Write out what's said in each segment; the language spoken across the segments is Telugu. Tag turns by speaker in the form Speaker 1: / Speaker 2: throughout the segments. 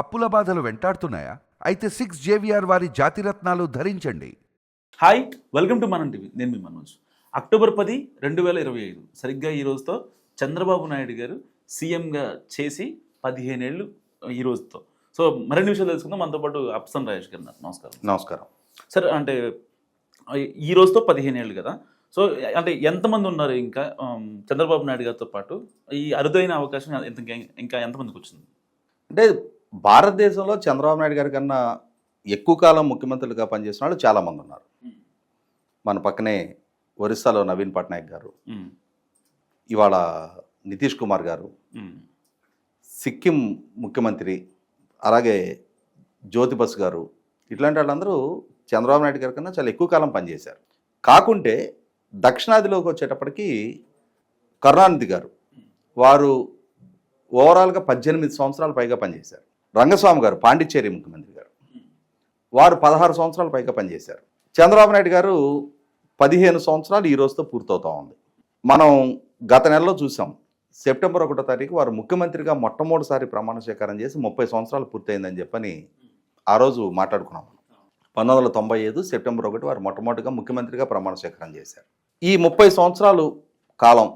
Speaker 1: అప్పుల బాధలు వెంటాడుతున్నాయా? అయితే సిక్స్ జేవిఆర్ వారి జాతిరత్నాలు ధరించండి.
Speaker 2: హాయ్ వెల్కమ్ టు మనం టీవీ నేను మీ మనోజ్. అక్టోబర్ పది రెండు వేల ఇరవై ఐదు. సరిగ్గా ఈ రోజుతో చంద్రబాబు నాయుడు గారు సీఎంగా చేసి పదిహేనేళ్ళు ఈ రోజుతో. సో మరిన్ని విషయాలు తెలుసుకుందాం. మనతో పాటు అప్సన్ రాజేష్ గారు ఉన్నారు. నమస్కారం.
Speaker 3: నమస్కారం.
Speaker 2: సార్ అంటే ఈ రోజుతో పదిహేను ఏళ్ళు కదా. సో అంటే ఎంతమంది ఉన్నారు ఇంకా? చంద్రబాబు నాయుడు గారితో పాటు ఈ అరుదైన అవకాశం ఎంత ఇంకా ఎంతమందికి వచ్చింది?
Speaker 3: అంటే భారతదేశంలో చంద్రబాబు నాయుడు గారి కన్నా ఎక్కువ కాలం ముఖ్యమంత్రులుగా పనిచేసిన వాళ్ళు చాలామంది ఉన్నారు. మన పక్కనే ఒరిస్సాలో నవీన్ పట్నాయక్ గారు ఇవాళ నితీష్ కుమార్ గారు సిక్కిం ముఖ్యమంత్రి అలాగే జ్యోతి బస్ గారు ఇట్లాంటి వాళ్ళందరూ చంద్రబాబు నాయుడు గారి కన్నా చాలా ఎక్కువ కాలం పనిచేశారు. కాకుంటే దక్షిణాదిలోకి వచ్చేటప్పటికి కరుణానిధి గారు వారు ఓవరాల్గా పద్దెనిమిది సంవత్సరాల పైగా పనిచేశారు. రంగస్వామి గారు పాండిచ్చేరి ముఖ్యమంత్రి గారు. వారు పదహారు సంవత్సరాలు పైగా పనిచేశారు. చంద్రబాబు నాయుడు గారు పదిహేను సంవత్సరాలు ఈ రోజుతో పూర్తవుతా ఉంది. మనం గత నెలలో చూసాం. సెప్టెంబర్ ఒకటో తారీఖు వారు ముఖ్యమంత్రిగా మొట్టమొదటిసారి ప్రమాణ స్వీకారం చేసి ముప్పై సంవత్సరాలు పూర్తయిందని చెప్పని ఆ రోజు మాట్లాడుకున్నాం పంతొమ్మిది వందల తొంభై ఐదు సెప్టెంబర్ ఒకటి వారు మొట్టమొదటిగా ముఖ్యమంత్రిగా ప్రమాణ స్వీకారం చేశారు. ఈ ముప్పై సంవత్సరాలు కాలం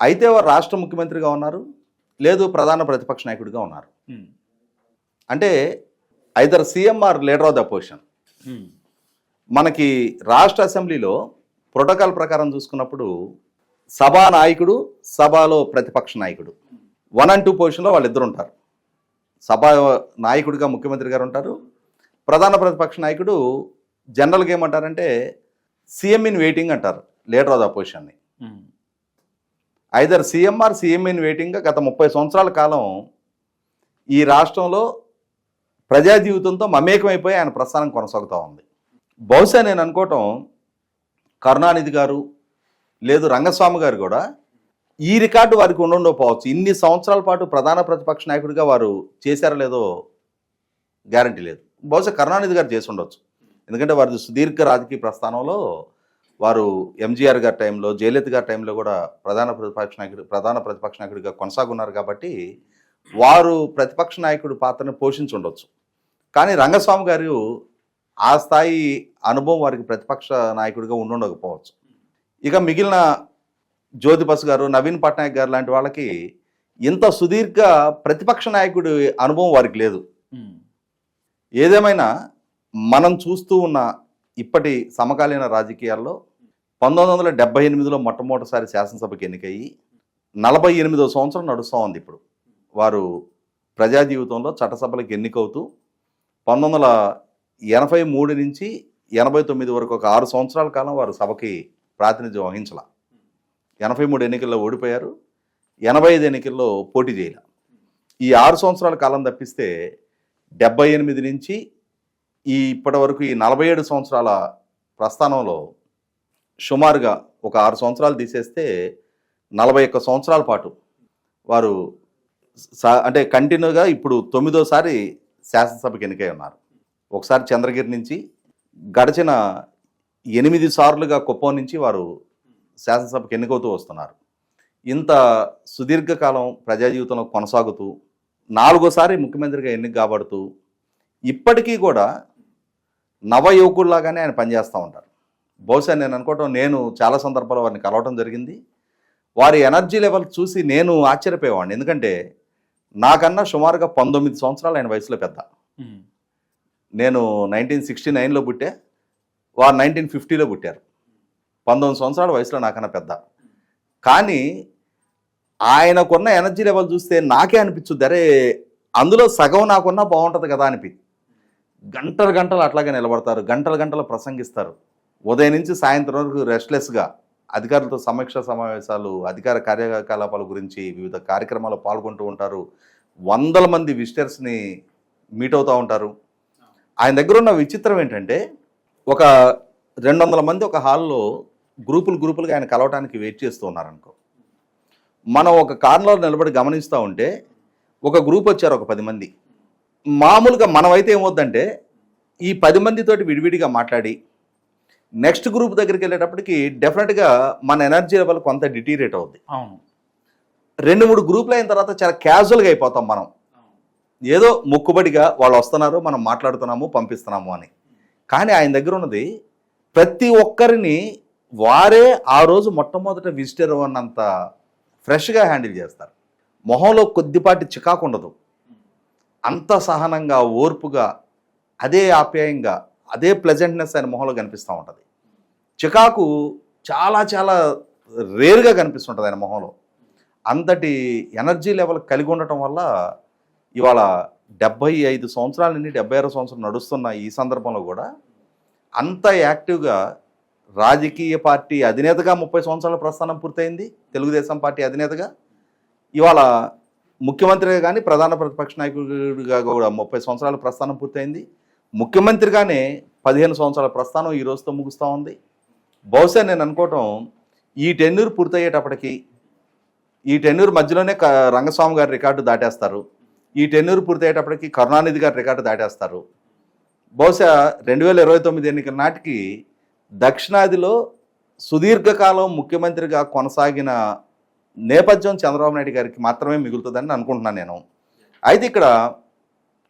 Speaker 3: అయితే వారు రాష్ట్ర ముఖ్యమంత్రిగా ఉన్నారు లేదు ప్రధాన ప్రతిపక్ష నాయకుడిగా ఉన్నారు. అంటే either CM or leader of the position
Speaker 2: um,
Speaker 3: మనకి రాష్ట్ర అసెంబ్లీలో ప్రోటోకాల్ ప్రకారం చూసుకున్నప్పుడు సభా నాయకుడు సభలో ప్రతిపక్ష నాయకుడు. వన్ అండ్ టూ పొజిషన్లో వాళ్ళిద్దరు ఉంటారు. సభ నాయకుడిగా ముఖ్యమంత్రి గారు ఉంటారు. ప్రధాన ప్రతిపక్ష నాయకుడు జనరల్గా ఏమంటారంటే సీఎం ఇన్ వెయిటింగ్ అంటారు లీడర్ ఆఫ్ ద పొజిషన్ని
Speaker 2: ఉమ్,
Speaker 3: either CM or CM in వెయిటింగ్గా గత ముప్పై సంవత్సరాల కాలం ఈ రాష్ట్రంలో ప్రజా జీవితంతో మమేకమైపోయి ఆయన ప్రస్థానం కొనసాగుతూ ఉంది. బహుశా నేను అనుకోవటం కరుణానిధి గారు లేదు రంగస్వామి గారు కూడా ఈ రికార్డు వారికి ఉండకపోవచ్చు. ఇన్ని సంవత్సరాల పాటు ప్రధాన ప్రతిపక్ష నాయకుడిగా వారు చేశారో లేదో గ్యారంటీ లేదు. బహుశా కరుణానిధి గారు చేసి ఉండొచ్చు. ఎందుకంటే వారి సుదీర్ఘ రాజకీయ ప్రస్థానంలో వారు ఎంజీఆర్ గారి టైంలో జయలలిత గారి టైంలో కూడా ప్రధాన ప్రతిపక్ష నాయకుడు ప్రధాన ప్రతిపక్ష నాయకుడిగా కొనసాగున్నారు కాబట్టి వారు ప్రతిపక్ష నాయకుడు పాత్రను పోషించి ఉండొచ్చు. కానీ రంగస్వామి గారు ఆ స్థాయి అనుభవం వారికి ప్రతిపక్ష నాయకుడిగా ఉండుండకపోవచ్చు. ఇక మిగిలిన జ్యోతి బసు గారు నవీన్ పట్నాయక్ గారు లాంటి వాళ్ళకి ఇంత సుదీర్ఘ ప్రతిపక్ష నాయకుడి అనుభవం వారికి లేదు. ఏదేమైనా మనం చూస్తూ ఉన్న ఇప్పటి సమకాలీన రాజకీయాల్లో పంతొమ్మిది వందల డెబ్బై ఎనిమిదిలో మొట్టమొదటిసారి శాసనసభకి ఎన్నికయ్యి నలభై ఎనిమిదో సంవత్సరం నడుస్తూ ఉంది ఇప్పుడు. వారు ప్రజా జీవితంలో చట్టసభలకు ఎన్నికవుతూ పంతొమ్మిది వందల ఎనభై మూడు నుంచి ఎనభై తొమ్మిది వరకు ఒక ఆరు సంవత్సరాల కాలం వారు సభకి ప్రాతినిధ్యం వహించాల. ఎనభై మూడు ఎన్నికల్లో ఓడిపోయారు ఎనభై ఐదు ఎన్నికల్లో పోటీ చేయాల. ఈ ఆరు సంవత్సరాల కాలం తప్పిస్తే డెబ్బై ఎనిమిది నుంచి ఈ ఇప్పటి వరకు ఈ నలభై ఏడు సంవత్సరాల ప్రస్థానంలో సుమారుగా ఒక ఆరు సంవత్సరాలు తీసేస్తే నలభై ఒక్క సంవత్సరాల పాటు వారు అంటే కంటిన్యూగా ఇప్పుడు తొమ్మిదోసారి శాసనసభకు ఎన్నికై ఉన్నారు. ఒకసారి చంద్రగిరి నుంచి గడిచిన ఎనిమిది సార్లుగా కుప్పం నుంచి వారు శాసనసభకు ఎన్నికవుతూ వస్తున్నారు. ఇంత సుదీర్ఘకాలం ప్రజా జీవితంలో కొనసాగుతూ నాలుగోసారి ముఖ్యమంత్రిగా ఎన్నిక కాబడుతూ ఇప్పటికీ కూడా నవ యువకుల్లాగానే ఆయన పనిచేస్తూ ఉంటారు. బహుశా నేను అనుకోవటం నేను చాలా సందర్భాల్లో వారిని కలవటం జరిగింది. వారి ఎనర్జీ లెవెల్ చూసి నేను ఆశ్చర్యపోయేవాడిని. ఎందుకంటే నాకన్నా సుమారుగా పంతొమ్మిది సంవత్సరాలు ఆయన వయసులో పెద్ద. నేను నైన్టీన్ సిక్స్టీ నైన్లో పుట్టే వారు నైన్టీన్ ఫిఫ్టీలో పుట్టారు. పంతొమ్మిది సంవత్సరాల వయసులో నాకన్నా పెద్ద. కానీ ఆయనకున్న ఎనర్జీ లెవెల్ చూస్తే నాకే అనిపించుద్ది అరే అందులో సగం నాకున్నా బాగుంటుంది కదా అనిపి. గంటలు గంటలు అట్లాగే నిలబడతారు. గంటలు గంటలు ప్రసంగిస్తారు. ఉదయం నుంచి సాయంత్రం వరకు రెస్ట్లెస్గా అధికారులతో సమీక్ష సమావేశాలు అధికార కార్యకలాపాల గురించి వివిధ కార్యక్రమాల్లో పాల్గొంటూ ఉంటారు. వందల మంది విజిటర్స్ని మీట్ అవుతూ ఉంటారు. ఆయన దగ్గర ఉన్న విచిత్రం ఏంటంటే ఒక రెండు వందల మంది ఒక హాల్లో గ్రూపులు గ్రూపులుగా ఆయన కలవటానికి వెయిట్ చేస్తూ ఉన్నారనుకో. మనం ఒక కార్లో నిలబడి గమనిస్తూ ఉంటే ఒక గ్రూప్ వచ్చారు ఒక పది మంది. మామూలుగా మనమైతే ఏమవుద్దంటే ఈ పది మందితోటి విడివిడిగా మాట్లాడి నెక్స్ట్ గ్రూప్ దగ్గరికి వెళ్ళేటప్పటికి డెఫినెట్గా మన ఎనర్జీ లెవెల్ కొంత డిటీరేట్ అవుద్ది.
Speaker 2: అవును.
Speaker 3: రెండు మూడు గ్రూపులు అయిన తర్వాత చాలా క్యాజువల్గా అయిపోతాం మనం. ఏదో మొక్కుబడిగా వాళ్ళు వస్తున్నారు మనం మాట్లాడుతున్నాము పంపిస్తున్నాము అని. కానీ ఆయన దగ్గర ఉన్నది ప్రతి ఒక్కరిని వారే ఆ రోజు మొట్టమొదట విజిటర్ అన్నంత ఫ్రెష్గా హ్యాండిల్ చేస్తారు. మొహంలో కొద్దిపాటి చికాకు ఉండదు. అంత సహనంగా ఓర్పుగా అదే ఆప్యాయంగా అదే ప్లెజెంట్నెస్ ఆయన మొహంలో కనిపిస్తూ ఉంటుంది. చికాకు చాలా చాలా రేర్గా కనిపిస్తుంటుంది ఆయన మొహంలో. అంతటి ఎనర్జీ లెవెల్ కలిగి ఉండటం వల్ల ఇవాళ డెబ్బై ఐదు సంవత్సరాల నుండి డెబ్బై ఆరు సంవత్సరం నడుస్తున్న ఈ సందర్భంలో కూడా అంత యాక్టివ్గా రాజకీయ పార్టీ అధినేతగా ముప్పై సంవత్సరాల ప్రస్థానం పూర్తయింది. తెలుగుదేశం పార్టీ అధినేతగా. ఇవాళ ముఖ్యమంత్రిగా కానీ ప్రధాన ప్రతిపక్ష నాయకుడిగా కూడా ముప్పై సంవత్సరాల ప్రస్థానం పూర్తయింది. ముఖ్యమంత్రిగానే పదిహేను సంవత్సరాల ప్రస్థానం ఈ రోజుతో ముగుస్తూ ఉంది. బహుశా నేను అనుకోవటం ఈ టెన్యూర్ పూర్తయ్యేటప్పటికి ఈ టెన్యూర్ మధ్యలోనే క- రంగస్వామి గారి రికార్డు దాటేస్తారు. ఈ టెన్యూర్ పూర్తయ్యేటప్పటికి కరుణానిధి గారి రికార్డు దాటేస్తారు. బహుశా రెండు వేల ఇరవై తొమ్మిది ఎన్నికల నాటికి దక్షిణాదిలో సుదీర్ఘకాలం ముఖ్యమంత్రిగా కొనసాగిన నేపథ్యం చంద్రబాబు నాయుడు గారికి మాత్రమే మిగులుతుందని అనుకుంటున్నాను నేను. అయితే ఇక్కడ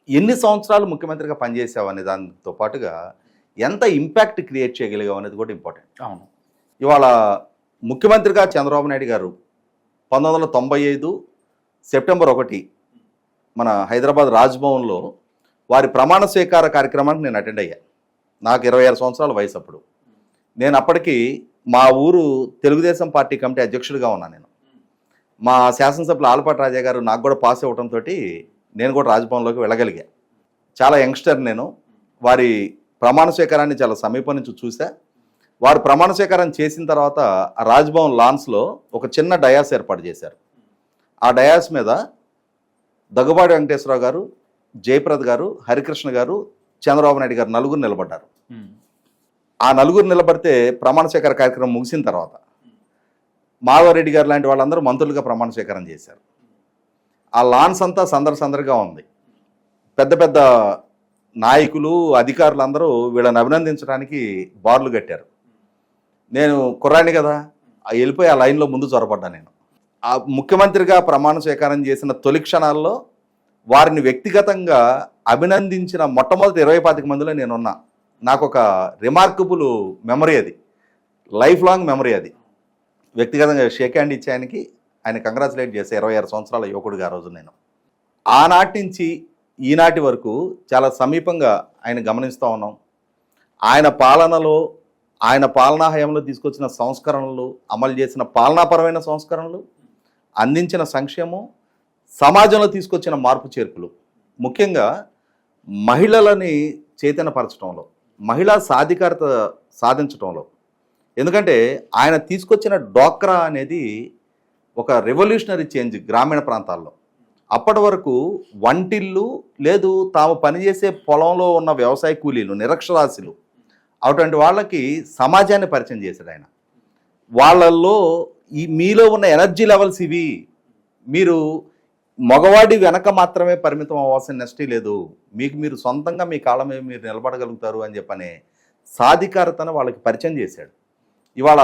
Speaker 3: ఎన్ని సంవత్సరాలు ముఖ్యమంత్రిగా పనిచేసావు అనే దానితో పాటుగా ఎంత ఇంపాక్ట్ క్రియేట్ చేయగలిగావు అనేది కూడా ఇంపార్టెంట్.
Speaker 2: అవును.
Speaker 3: ఇవాళ ముఖ్యమంత్రిగా చంద్రబాబు నాయుడు గారు పంతొమ్మిది వందల తొంభై ఐదు సెప్టెంబర్ ఒకటి మన హైదరాబాద్ రాజ్భవన్లో వారి ప్రమాణ స్వీకార కార్యక్రమానికి నేను అటెండ్ అయ్యా. నాకు ఇరవై ఆరు సంవత్సరాల వయసు అప్పుడు. నేను అప్పటికి మా ఊరు తెలుగుదేశం పార్టీ కమిటీ అధ్యక్షుడిగా ఉన్నాను నేను. మా శాసనసభ్యులు ఆలపాటి రాజా గారు నాకు కూడా పాస్ అవ్వడంతో నేను కూడా రాజ్భవన్లోకి వెళ్ళగలిగా. చాలా యంగ్స్టర్ నేను. వారి ప్రమాణ స్వీకారాన్ని చాలా సమీపం నుంచి చూసా వారు ప్రమాణ స్వీకారం చేసిన తర్వాత ఆ రాజ్భవన్ లాన్స్లో ఒక చిన్న డయాస్ ఏర్పాటు చేశారు. ఆ డయాస్ మీద దగ్గుబాటి వెంకటేశ్వరరావు గారు జయప్రద్ గారు హరికృష్ణ గారు చంద్రబాబు నాయుడు గారు నలుగురు నిలబడ్డారు. ఆ నలుగురు నిలబడితే ప్రమాణ స్వీకార కార్యక్రమం ముగిసిన తర్వాత మాధవరెడ్డి గారు లాంటి వాళ్ళందరూ మంత్రులుగా ప్రమాణ స్వీకారం చేశారు. ఆ లాన్స్ అంతా సందడి సందడిగా ఉంది. పెద్ద పెద్ద నాయకులు అధికారులు అందరూ వీళ్ళని అభినందించడానికి బార్లు కట్టారు. నేను కుర్రాని కదా ఆ వెళ్ళిపోయి ఆ లైన్లో ముందు చొరపడ్డా నేను. ఆ ముఖ్యమంత్రిగా ప్రమాణ స్వీకారం చేసిన తొలి క్షణాల్లో వారిని వ్యక్తిగతంగా అభినందించిన మొట్టమొదటి ఇరవై పాతిక మందిలో నేనున్నా. నాకు ఒక రిమార్కబుల్ మెమరీ అది. లైఫ్ లాంగ్ మెమరీ అది. వ్యక్తిగతంగా షేక్ హ్యాండ్ ఇచ్చే ఆయన కంగ్రాచులేట్ చేసే ఇరవై ఆరు సంవత్సరాల యువకుడిగా ఆ రోజు నేను. ఆనాటి నుంచి ఈనాటి వరకు చాలా సమీపంగా ఆయన గమనిస్తూ ఉన్నాం. ఆయన పాలనలో ఆయన పాలనా హయాంలో తీసుకొచ్చిన సంస్కరణలు అమలు చేసిన పాలనాపరమైన సంస్కరణలు అందించిన సంక్షేమం సమాజంలో తీసుకొచ్చిన మార్పు చేర్పులు. ముఖ్యంగా మహిళలని చైతన్యపరచడంలో మహిళా సాధికారత సాధించడంలో ఎందుకంటే ఆయన తీసుకొచ్చిన డోక్రా అనేది ఒక రెవల్యూషనరీ చేంజ్ గ్రామీణ ప్రాంతాల్లో. అప్పటి వరకు వంటిల్లు లేదు తాము పనిచేసే పొలంలో ఉన్న వ్యవసాయ కూలీలు నిరక్షరాస్యులు అటువంటి వాళ్ళకి సమాజాన్ని పరిచయం చేశాడు ఆయన. వాళ్ళల్లో ఈ మీలో ఉన్న ఎనర్జీ లెవెల్స్ ఇవి. మీరు మగవాడి వెనక మాత్రమే పరిమితం అవ్వాల్సిన నెస్టీ లేదు. మీకు మీరు సొంతంగా మీ కాళ్ళ మీద మీరు నిలబడగలుగుతారు అని చెప్పనే సాధికారతను వాళ్ళకి పరిచయం చేశాడు. ఇవాళ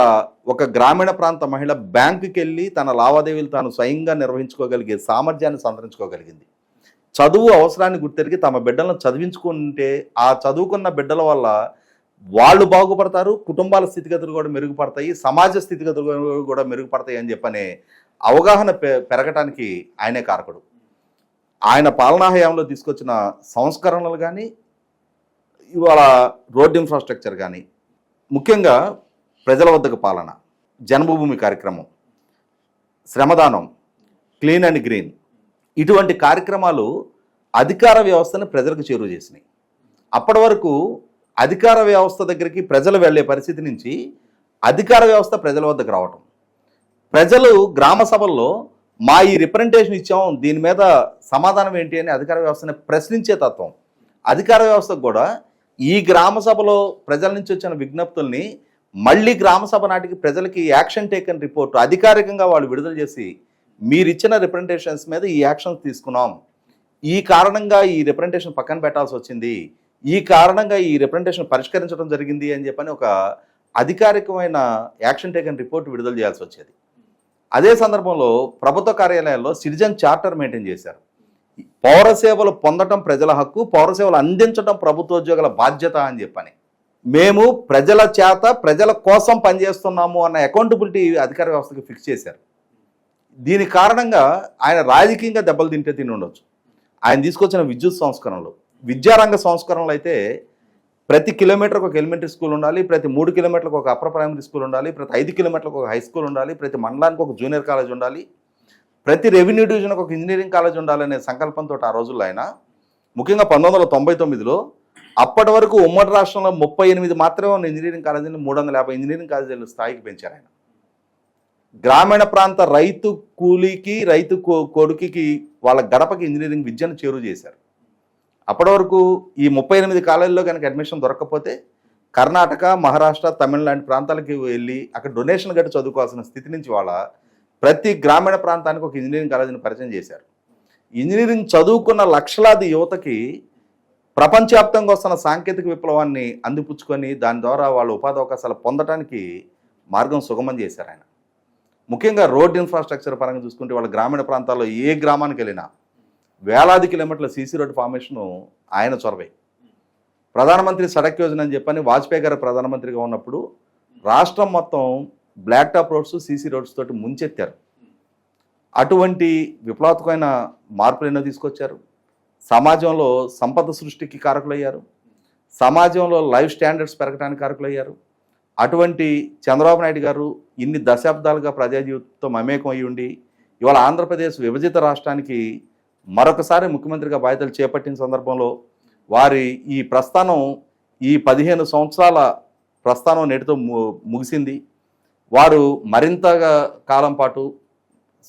Speaker 3: ఒక గ్రామీణ ప్రాంత మహిళ బ్యాంకుకి వెళ్ళి తన లావాదేవీలు తాను స్వయంగా నిర్వహించుకోగలిగే సామర్థ్యాన్ని సంతరించుకోగలిగింది. చదువు అవసరాన్ని గుర్తెరిగి తమ బిడ్డలను చదివించుకుంటే ఆ చదువుకున్న బిడ్డల వల్ల వాళ్ళు బాగుపడతారు కుటుంబాల స్థితిగతులు కూడా మెరుగుపడతాయి సమాజ స్థితిగతులు కూడా మెరుగుపడతాయి అని చెప్పనే అవగాహన పె- పెరగటానికి ఆయనే కారకుడు. ఆయన పాలనా హయాంలో తీసుకొచ్చిన సంస్కరణలు కానీ ఇవాళ రోడ్ ఇన్ఫ్రాస్ట్రక్చర్ కానీ ముఖ్యంగా ప్రజల వద్దకు పాలన జన్మభూమి కార్యక్రమం శ్రమదానం క్లీన్ అండ్ గ్రీన్ ఇటువంటి కార్యక్రమాలు అధికార వ్యవస్థను ప్రజలకు చేరువ చేసినాయి. అప్పటి వరకు అధికార వ్యవస్థ దగ్గరికి ప్రజలు వెళ్ళే పరిస్థితి నుంచి అధికార వ్యవస్థ ప్రజల వద్దకు రావటం. ప్రజలు గ్రామ సభల్లో మా ఈ రిప్రజెంటేషన్ ఇచ్చాం దీని మీద సమాధానం ఏంటి అని అధికార వ్యవస్థని ప్రశ్నించే తత్వం. అధికార వ్యవస్థకు కూడా ఈ గ్రామ సభలో ప్రజల నుంచి వచ్చిన విజ్ఞప్తుల్ని మళ్ళీ గ్రామ సభ నాటికి ప్రజలకి యాక్షన్ టేకన్ రిపోర్ట్ అధికారికంగా వాళ్ళు విడుదల చేసి మీరు ఇచ్చిన రిప్రజెంటేషన్స్ మీద ఈ యాక్షన్స్ తీసుకున్నాం. ఈ కారణంగా ఈ రిప్రజెంటేషన్ పక్కన పెట్టాల్సి వచ్చింది. ఈ కారణంగా ఈ రిప్రజెంటేషన్ పరిష్కరించడం జరిగింది అని చెప్పని ఒక అధికారికమైన యాక్షన్ టేకన్ రిపోర్ట్ విడుదల చేయాల్సి వచ్చేది. అదే సందర్భంలో ప్రభుత్వ కార్యాలయాల్లో సిటిజన్ చార్టర్ మెయింటైన్ చేశారు. పౌర సేవలు పొందటం ప్రజల హక్కు పౌర సేవలు అందించడం ప్రభుత్వోద్యోగుల బాధ్యత అని చెప్పని. మేము ప్రజల చేత ప్రజల కోసం పనిచేస్తున్నాము అన్న అకౌంటబిలిటీ అధికార వ్యవస్థకి ఫిక్స్ చేశారు. దీని కారణంగా ఆయన రాజకీయంగా దెబ్బలు తింటే తిని ఉండొచ్చు. ఆయన తీసుకొచ్చిన విద్యుత్ సంస్కరణలు విద్యారంగ సంస్కరణలు అయితే ప్రతి కిలోమీటర్కి ఒక ఎలిమెంటరీ స్కూల్ ఉండాలి ప్రతి మూడు కిలోమీటర్లకు ఒక అప్పర్ ప్రైమరీ స్కూల్ ఉండాలి ప్రతి ఐదు కిలోమీటర్లకు ఒక హై స్కూల్ ఉండాలి ప్రతి మండలానికి ఒక జూనియర్ కాలేజ్ ఉండాలి ప్రతి రెవెన్యూ డివిజన్కి ఒక ఇంజనీరింగ్ కాలేజ్ ఉండాలనే సంకల్పంతో ఆ రోజుల్లో ఆయన ముఖ్యంగా పంతొమ్మిది వందల తొంభై తొమ్మిదిలో అప్పటి వరకు ఉమ్మడి రాష్ట్రంలో ముప్పై ఎనిమిది మాత్రమే ఉన్న ఇంజనీరింగ్ కాలేజీని మూడు వందల యాభై ఇంజనీరింగ్ కాలేజీల స్థాయికి పెంచారు ఆయన. గ్రామీణ ప్రాంత రైతు కూలీకి రైతు కో- కొడుకుకి వాళ్ళ గడపకి ఇంజనీరింగ్ విద్యను చేరువ చేశారు. అప్పటి వరకు ఈ ముప్పై ఎనిమిది కాలేజీల్లో కనుక అడ్మిషన్ దొరకకపోతే కర్ణాటక మహారాష్ట్ర తమిళ లాంటి ప్రాంతాలకి వెళ్ళి అక్కడ డొనేషన్ గట్టి చదువుకోవాల్సిన స్థితి నుంచి వాళ్ళ ప్రతి గ్రామీణ ప్రాంతానికి ఒక ఇంజనీరింగ్ కాలేజీని పరిచయం చేశారు. ఇంజనీరింగ్ చదువుకున్న లక్షలాది యువతకి ప్రపంచవ్యాప్తంగా వస్తున్న సాంకేతిక విప్లవాన్ని అందిపుచ్చుకొని దాని ద్వారా వాళ్ళ ఉపాధి అవకాశాలు పొందడానికి మార్గం సుగమం చేశారు ఆయన. ముఖ్యంగా రోడ్ ఇన్ఫ్రాస్ట్రక్చర్ పరంగా చూసుకుంటే వాళ్ళ గ్రామీణ ప్రాంతాల్లో ఏ గ్రామానికి వెళ్ళినా వేలాది కిలోమీటర్ల సీసీ రోడ్డు ఫార్మేషను ఆయన చొరవే. ప్రధానమంత్రి సడక్ యోజన అని చెప్పని వాజ్పేయి గారు ప్రధానమంత్రిగా ఉన్నప్పుడు రాష్ట్రం మొత్తం black top roads CC roads తోటి ముంచెత్తారు. అటువంటి విప్లవాత్మకమైన మార్పులు ఎన్నో తీసుకొచ్చారు. సమాజంలో సంపద సృష్టికి కారకులయ్యారు. సమాజంలో లైఫ్ స్టాండర్డ్స్ పెరగడానికి కారకులయ్యారు. అటువంటి చంద్రబాబు నాయుడు గారు ఇన్ని దశాబ్దాలుగా ప్రజా జీవితంతో మమేకం అయి ఉండి ఇవాళ ఆంధ్రప్రదేశ్ విభజిత రాష్ట్రానికి మరొకసారి ముఖ్యమంత్రిగా బాధ్యతలు చేపట్టిన సందర్భంలో వారి ఈ ప్రస్థానం ఈ పదిహేను సంవత్సరాల ప్రస్థానం నేటితో ము- ముగిసింది. వారు మరింతగా కాలం పాటు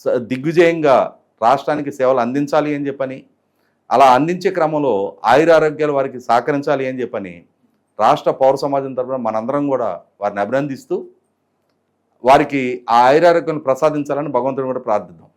Speaker 3: స- దిగ్విజయంగా రాష్ట్రానికి సేవలు అందించాలి అని చెప్పని అలా అందించే క్రమంలో ఆయురారోగ్యాలు వారికి సహకరించాలి అని చెప్పని రాష్ట్ర పౌర సమాజం తరఫున మనందరం కూడా వారిని అభినందిస్తూ వారికి ఆ ఆయురారోగ్యాన్ని ప్రసాదించాలని భగవంతుని కూడా ప్రార్థిద్దాం.